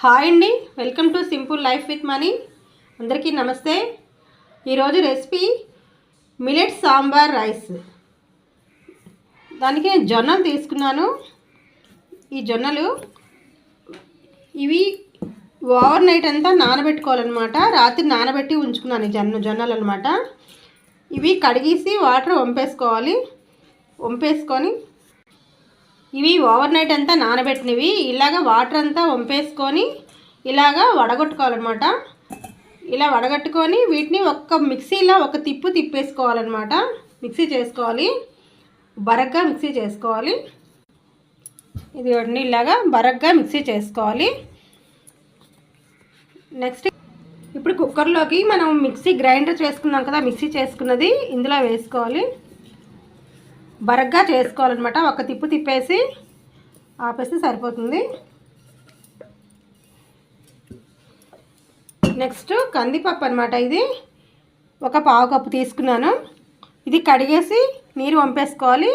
Hi అండి. Welcome to simple life with money. అందరికీ నమస్తే. ఈరోజు రెసిపీ మిలెట్ సాంబార్ రైస్. దానికి నేను జొన్నలు తీసుకున్నాను. ఈ జొన్నలు ఇవి ఓవర్ నైట్ అంతా నానబెట్టుకోవాలన్నమాట. రాత్రి నానబెట్టి ఉంచుకున్నాను ఈ జొన్న జొన్నలు అనమాట ఇవి కడిగేసి వాటర్ వంపేసుకోవాలి. వంపేసుకొని ఇవి ఓవర్ నైట్ అంతా నానబెట్టినవి. ఇలాగ వాటర్ అంతా వంపేసుకొని ఇలాగ వడగొట్టుకోవాలన్నమాట. ఇలా వడగట్టుకొని వీటిని ఒక్క మిక్సీలో ఒక తిప్పు తిప్పేసుకోవాలన్నమాట. మిక్సీ చేసుకోవాలి. బరగ్గా మిక్సీ చేసుకోవాలి. ఇది వాటిని ఇలాగా బరగ్గా మిక్సీ చేసుకోవాలి. నెక్స్ట్ ఇప్పుడు కుక్కర్లోకి మనం మిక్సీ గ్రైండర్ చేసుకున్నాం కదా మిక్సీ చేసుకున్నది ఇందులో వేసుకోవాలి. బరగ్గా చేసుకోవాలన్నమాట. ఒక తిప్పు తిప్పేసి ఆపేస్తే సరిపోతుంది. నెక్స్ట్ కందిపప్పు అనమాట ఇది. ఒక పావు కప్పు తీసుకున్నాను. ఇది కడిగేసి నీరు పంపేసుకోవాలి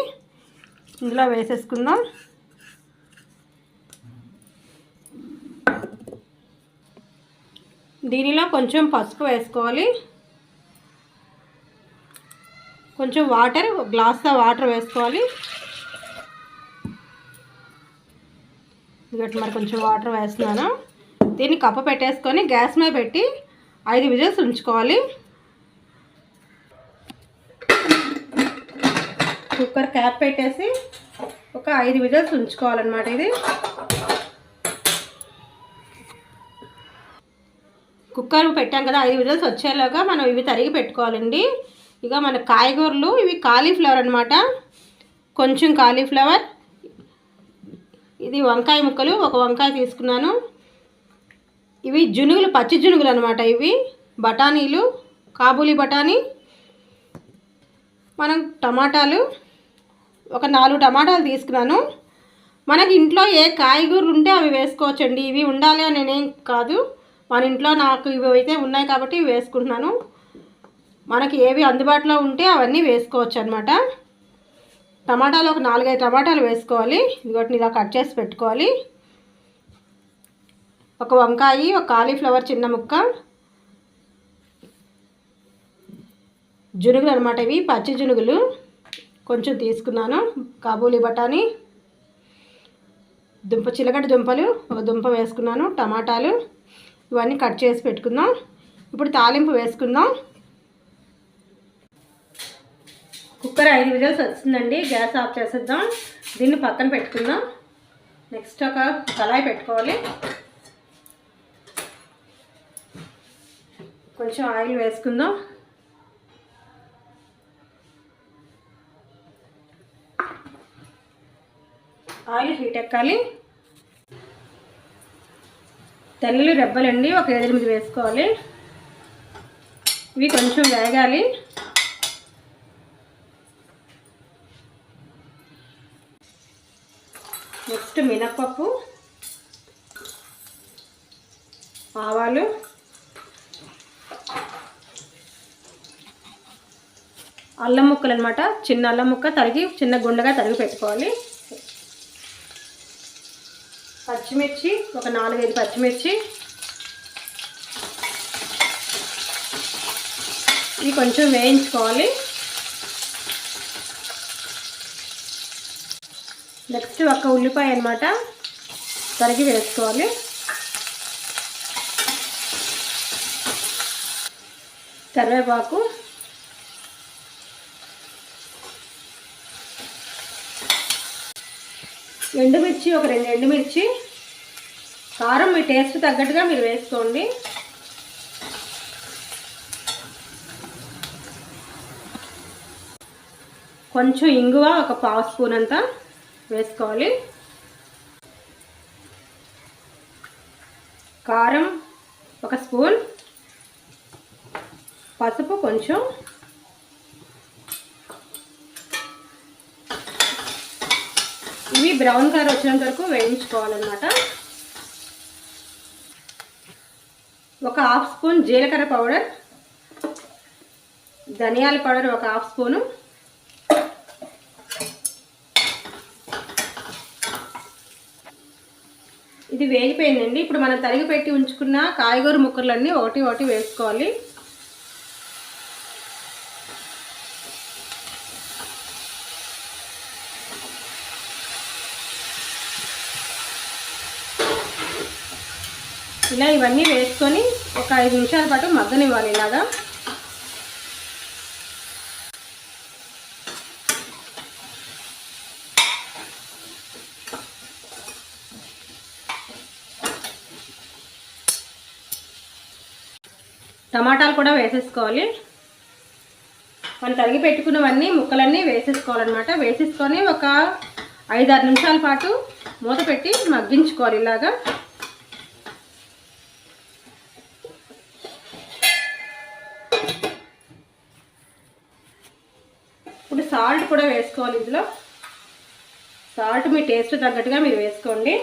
ఇందులో వేసేసుకుందాం. దీనిలో కొంచెం పసుపు వేసుకోవాలి. కొంచెం వాటర్ గ్లాస్లో వాటర్ వేసుకోవాలి. ఇట్లా మరి కొంచెం వాటర్ వేస్తున్నాను. దీన్ని కప్ప పెట్టేసుకొని గ్యాస్ మీద పెట్టి ఐదు విజిల్స్ ఉంచుకోవాలి. కుక్కర్ క్యాప్ పెట్టేసి ఒక ఐదు విజిల్స్ ఉంచుకోవాలన్నమాట ఇది. కుక్కర్ పెట్టాం కదా ఐదు విజిల్స్ వచ్చేలాగా మనం ఇవి తరిగి పెట్టుకోవాలండి. ఇక మన కాయగూరలు ఇవి కాలీఫ్లవర్ అనమాట కొంచెం కాలీఫ్లవర్. ఇది వంకాయ ముక్కలు. ఒక వంకాయ తీసుకున్నాను. ఇవి జునుగులు పచ్చి జునుగులు అనమాట ఇవి. బఠానీలు కాబూలీ బఠానీ. మనం టమాటాలు. ఒక నాలుగు టమాటాలు తీసుకున్నాను. మనకి ఇంట్లో ఏ కాయగూరలు ఉంటే అవి వేసుకోవచ్చండి. ఇవి ఉండాలి అని నేనేం కాదు. మన ఇంట్లో నాకు ఇవి అయితే ఉన్నాయి కాబట్టి ఇవి వేసుకుంటున్నాను. మనకి ఏవి అందుబాటులో ఉంటే అవన్నీ వేసుకోవచ్చు అనమాట టమాటాలు ఒక నాలుగైదు టమాటాలు వేసుకోవాలి. ఇదిగోటిని ఇలా కట్ చేసి పెట్టుకోవాలి. ఒక వంకాయ ఒక కాలీఫ్లవర్ చిన్న ముక్క. జునుగులు అనమాట ఇవి పచ్చి జునుగులు. కొంచెం తీసుకున్నాను. కాబూలీ బఠానీ. దుంప చిలకడ దుంపలు ఒక దుంప వేసుకున్నాను టమాటాలు. ఇవన్నీ కట్ చేసి పెట్టుకుందాం. ఇప్పుడు తాలింపు వేసుకుందాం. కుక్కర్ ఐదు విజిల్స్ వచ్చిందండి. గ్యాస్ ఆఫ్ చేసేద్దాం. దీన్ని పక్కన పెట్టుకుందాం. నెక్స్ట్ ఒక కళాయి పెట్టుకోవాలి. కొంచెం ఆయిల్ వేసుకుందాం. ఆయిల్ హీట్ ఎక్కాలి. తెల్లలు రెబ్బలండి. ఒక ఎనిమిది వేసుకోవాలి. ఇవి కొంచెం వేగాలి. ఫస్ట్ మినప్పప్పు ఆవాలు అల్లం ముక్కలు అనమాట చిన్న అల్లం ముక్క తరిగి చిన్న గుండగా తరిగి పెట్టుకోవాలి. పచ్చిమిర్చి ఒక నాలుగైదు పచ్చిమిర్చి. ఇవి కొంచెం వేయించుకోవాలి. జస్ట్ ఒక ఉల్లిపాయ అనమాట తరిగి వేసుకోవాలి. కరివేపాకు. ఎండుమిర్చి ఒక రెండు ఎండుమిర్చి. కారం మీ టేస్ట్ తగ్గట్టుగా మీరు వేసుకోండి. కొంచెం ఇంగువ ఒక పావు స్పూన్ అంతా. వేసుకోవాలి. కారం ఒక స్పూన్. పసుపు కొంచెం. ఇవి బ్రౌన్ కలర్ వచ్చినంత వరకు వేయించుకోవాలన్నమాట. ఒక హాఫ్ స్పూన్ జీలకర్ర పౌడర్. ధనియాల పౌడర్ ఒక హాఫ్ స్పూను. ఇది వేగిపోయిందండి. ఇప్పుడు మనం తరిగి పెట్టి ఉంచుకున్న కాయగూర ముక్కలన్నీ ఒకటి ఒకటి వేసుకోవాలి. ఇలా ఇవన్నీ వేసుకొని ఒక ఐదు నిమిషాల పాటు మగ్గనివ్వాలి ఇలాగా. టమాటాలు కూడా వేసేసుకోవాలి. మనం తరిగి పెట్టుకున్నవన్నీ ముక్కలన్నీ వేసేసుకోవాలన్నమాట. వేసేసుకొని ఒక ఐదారు నిమిషాల పాటు మూత పెట్టి మగ్గించుకోవాలి ఇలాగా. ఇప్పుడు సాల్ట్ కూడా వేసుకోవాలి ఇందులో. సాల్ట్ మీ టేస్ట్ తగ్గట్టుగా మీరు వేసుకోండి.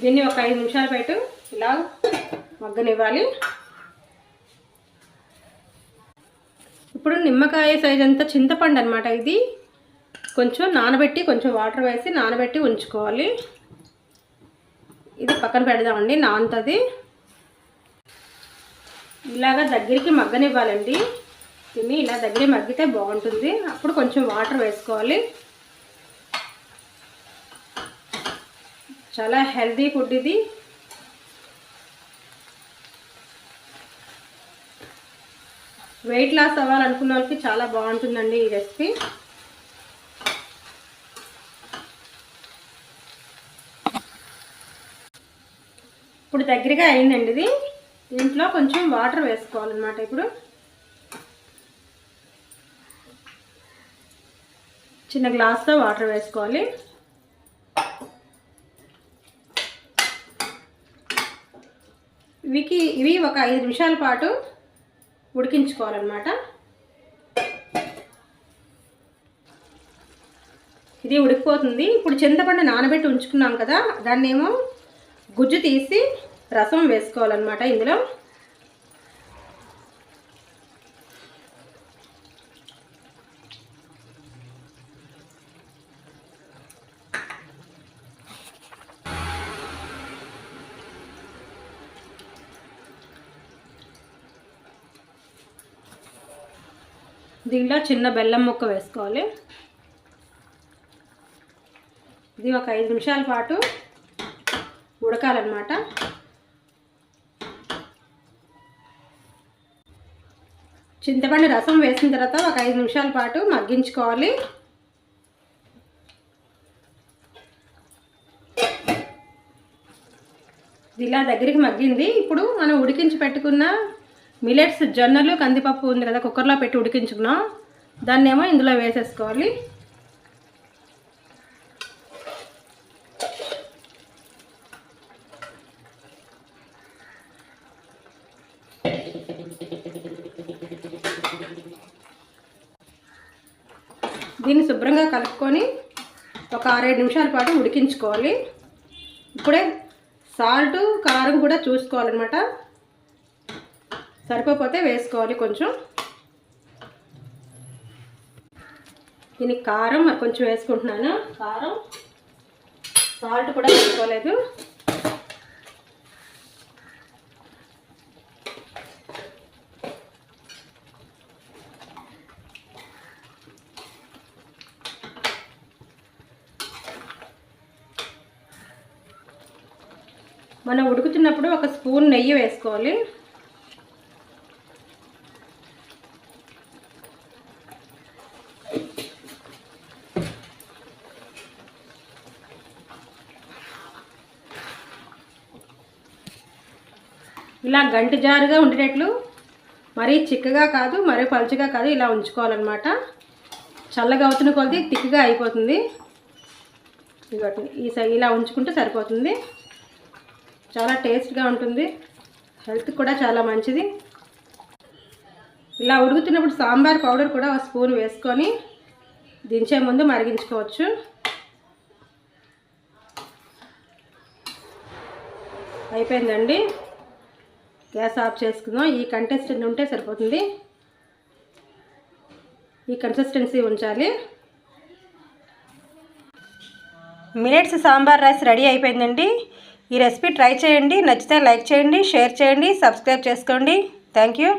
దీన్ని ఒక ఐదు నిమిషాలు పాటు ఇలా మగ్గనివ్వాలి. ఇప్పుడు నిమ్మకాయ సైజ్ అంతా చింతపండు అనమాట ఇది. కొంచెం నానబెట్టి కొంచెం వాటర్ వేసి నానబెట్టి ఉంచుకోవాలి. ఇది పక్కన పెడదామండి నానుతుంది ఇలాగా దగ్గరికి మగ్గనివ్వాలండి. దీన్ని ఇలా దగ్గర మగ్గితే బాగుంటుంది. అప్పుడు కొంచెం వాటర్ వేసుకోవాలి. చాలా హెల్దీ ఫుడ్ ఇది. వెయిట్ లాస్ అవ్వాలనుకున్న వాళ్ళకి చాలా బాగుంటుందండి ఈ రెసిపీ. ఇప్పుడు దగ్గరగా అయిందండి ఇది. దీంట్లో కొంచెం వాటర్ వేసుకోవాలన్నమాట ఇప్పుడు. చిన్న గ్లాస్తో వాటర్ వేసుకోవాలి. ఇవికి ఇవి ఒక ఐదు నిమిషాల పాటు ఉడికించుకోవాలన్నమాట. ఇది ఉడికిపోతుంది. ఇప్పుడు చింతపండు నానబెట్టి ఉంచుకున్నాం కదా దాన్ని ఏమో గుజ్జు తీసి రసం వేసుకోవాలన్నమాట ఇందులో. దీంట్లో చిన్న బెల్లం ముక్క వేసుకోవాలి. ఇది ఒక ఐదు నిమిషాల పాటు ఉడకాలన్నమాట. చింతపండు రసం వేసిన తర్వాత ఒక ఐదు నిమిషాల పాటు మగ్గించుకోవాలి. ఇలా దగ్గరికి మగ్గింది. ఇప్పుడు మనం ఉడికించి పెట్టుకున్న మిలెట్స్ జొన్నలు కందిపప్పు ఉంది కదా కుక్కర్లో పెట్టి ఉడికించుకున్నాం. దాన్ని ఏమో ఇందులో వేసేసుకోవాలి. దీన్ని శుభ్రంగా కలుపుకొని ఒక ఆరేడు నిమిషాల పాటు ఉడికించుకోవాలి. ఇప్పుడే సాల్ట్ కారం కూడా చూసుకోవాలన్నమాట. సరిపోతే వేసుకోవాలి కొంచెం. దీనికి కారం కొంచెం వేసుకుంటున్నాను. కారం సాల్ట్ కూడా వేసుకోలేదు. మనం ఉడుకుతున్నప్పుడు ఒక స్పూన్ నెయ్యి వేసుకోవాలి. ఇలా గంటి జారుగా ఉండేటట్లు మరీ చిక్కగా కాదు మరీ పలుచగా కాదు ఇలా ఉంచుకోవాలన్నమాట. చల్లగా అవుతున్న కొలది తిక్కగా అయిపోతుంది. ఈ సై ఇలా ఉంచుకుంటే సరిపోతుంది. చాలా టేస్ట్గా ఉంటుంది. హెల్త్ కూడా చాలా మంచిది. ఇలా ఉడుకుతున్నప్పుడు సాంబార్ పౌడర్ కూడా ఒక స్పూన్ వేసుకొని దించే ముందు మరిగించుకోవచ్చు. అయిపోయిందండి. గ్యాస్ ఆఫ్ చేసుకుందాం. ఈ కంటెస్టెంట్ ఉంటే సరిపోతుంది. ఈ కన్సిస్టెన్సీ ఉంచాలి. మిలెట్స్ సాంబార్ రైస్ రెడీ అయిపోయిందండి. ఈ రెసిపీ ట్రై చేయండి. నచ్చితే లైక్ చేయండి షేర్ చేయండి సబ్స్క్రైబ్ చేసుకోండి. Thank you